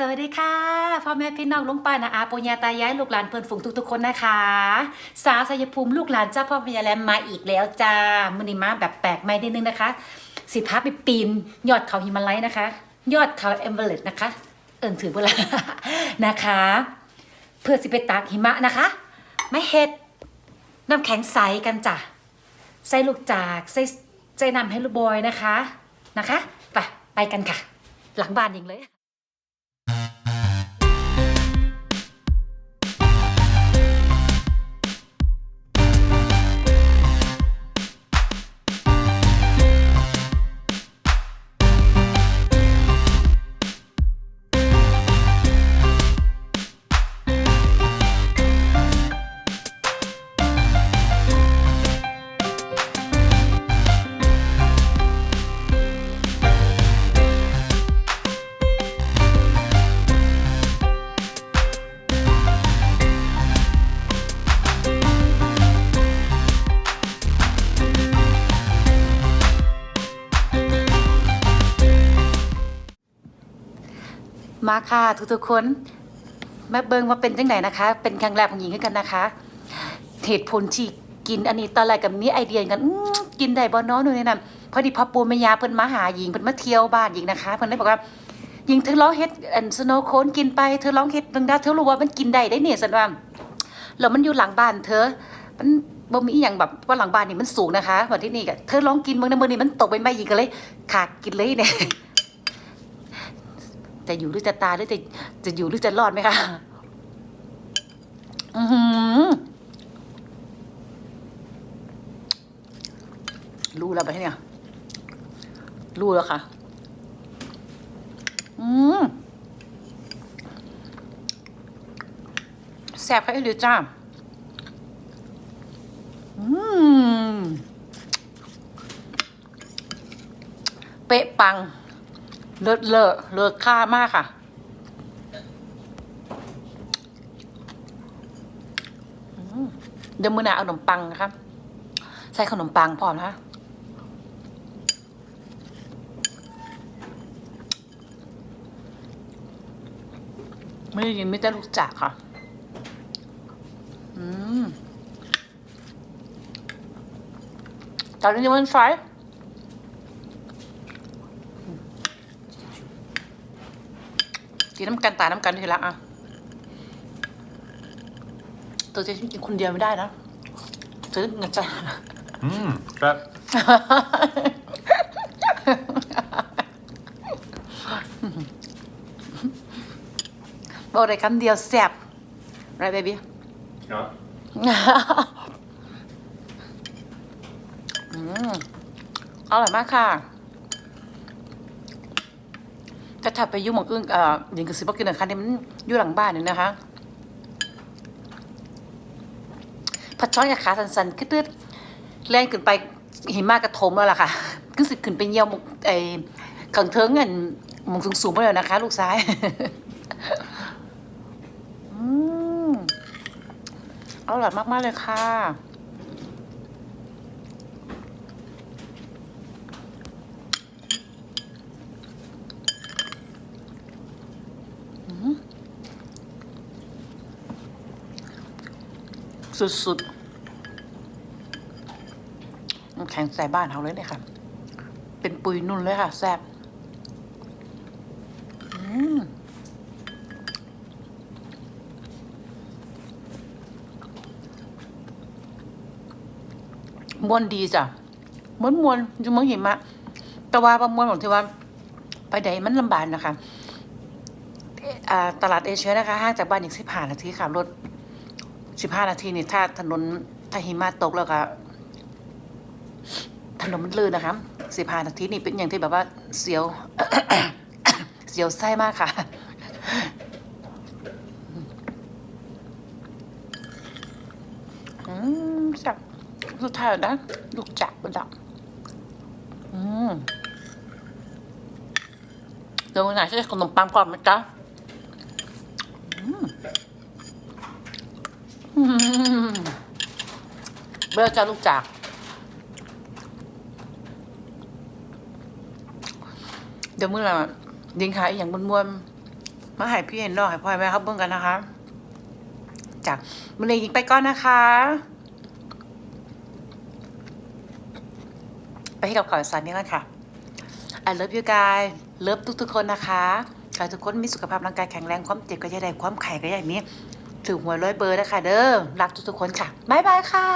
สวัสดีค่ะพ่อแม่พี่น้องลุงป้านะอาปุญญาตายายลูกหลานเพื่อนฝูงทุกๆคนนะคะ สาวสายภูมิลูกหลานเจ้าพ่อพญาแลมมาอีกแล้วจ้ามือนี้มาแบบแปลกใหม่นิดนึงนะคะ สิพาไปปีน ยอดเขาหิมาลัยนะคะ ยอดเขาเอมเบอร์เลตนะคะ เอิญถือเวลานะคะ เพื่อสิไปตากหิมะนะคะ ไม่เห็ดน้ำแข็งใสกันจ้ะใส่ลูกจากใส่ใส่น้ำให้ลูกบอยนะคะนะคะไปไปกันค่ะ หลังบ้านยิงเลย มาค่ะทุกๆคนแม่เบิงว่าเป็นจังไหนนะคะ เป็นครั้งแรกของหญิงขึ้นกันนะคะเหตุผลที่กินอันนี้ตอนแรกกับมีไอเดียกันกินได้บ่น้อหนูนี่นะพอดีพ่อปูแม่ยาเพิ่นมาหาหญิงเพิ่นมาเที่ยวบ้านหญิงนะคะเพิ่นได้บอกว่าหญิงเธอลองเฮ็ดอันสโนว์โคนกินไปเธอลองเฮ็ดดังดาเธอรู้ว่ามันกินได้ได้เนี่ยสันว่าแล้วมันอยู่หลังบ้านเธอ มันบ่มีอย่างแบบว่าหลังบ้านนี่มันสูงนะคะวันที่นี่ก็เธอลองกินเมื่อนะมื้อนี้มันตกใบไม้หญิงก็เลยขาดกินเลยเนี่ย จะอยู่หรือจะตายหรือจะจะอยู่หรือจะรอดไหมคะอือหือรู้แล้วไปเนี่ยรู้แล้วค่ะ อืมแซ่บค่ะไอ้หรือจ้าอืม เป๊ะปัง เลิศเลอะเลิศค่ามากค่ะ เดี๋ยวมือหนาเอาขนมปังนะคะใส่ขนมปังพร้อมนะคะไม่ได้ยินไม่ได้รู้จักค่ะ อืมตอนนี้มันไฟ กินน้ำกันตายน้ำกันทีละอะตัวเจะกินคนเดียวไม่ได้นะซื้อเงินใจ Mm, but บอกเลยคำเดียวแซ่บไรเบบี้ ja. อืมอร่อยมากค่ะ ก็ถ้าไปยุ่หมองอึ้งเอ่อยิงกับสิบกินนะคะเนี่มันอยู่หลังบ้านนี่นะคะผัดช้อนกับขาสันๆขึ้นๆแล่นขึ้นไปหิมะกระทมแล้วล่ะค่ะขึ้นสิขึ้นไปเยี่ยวมองไอ้ขังเทิงเงินหมองสูงๆไปเลยนะคะ ลูกซ้ายอืมอร่อยมาก ๆ เลยค่ะ สุดๆน้ำแข็งใส่บ้านเขาเลยเนี่ยค่ะ เป็นปุยนุ่นเลยค่ะ แซ่บมวนดีจ้ะมวนมวนๆอยู่เมืองหิมะ แต่ว่าประมวลของที่ว่า ไปใดมันลำบากนะคะตลาดเอเชียนะคะห่างจากบ้านอีกสิบห้านาทีขับรถ สิบห้านาทีนี่ถ้าถนนถ้าหิมะตกแล้วก็ถนนมันลื่นนะคะสิบห้านาทีนี่เป็นอย่างที่แบบว่าเสียว เสียวไส้มากค่ะอืมจับสุดท้ายนะลูกจักระดับอืมเดี๋ยววันไหนจะขนมปังก่อนไหมจ๊ะ อืม เบลจะลูกจากเดี๋ยวมื่อไหร่ยิงขายอย่างม้วนๆมาให้พี่เห็นนองให้พ่อให้แม่เขาเบิ่งกันนะคะ จากมันเลยยิงไปก่อนนะคะ ไปให้กับข่าวสารนี้กันค่ะ I love you guys เลิฟทุกๆคนนะคะขอให้ทุกคนมีสุขภาพร่างกายแข็งแรงความเจ็บก็อย่าได้ความไข่ก็อย่ามี ถือหัวร้อยเบอร์นะคะเด้อรักทุกๆคนค่ะ บ๊ายบายค่ะ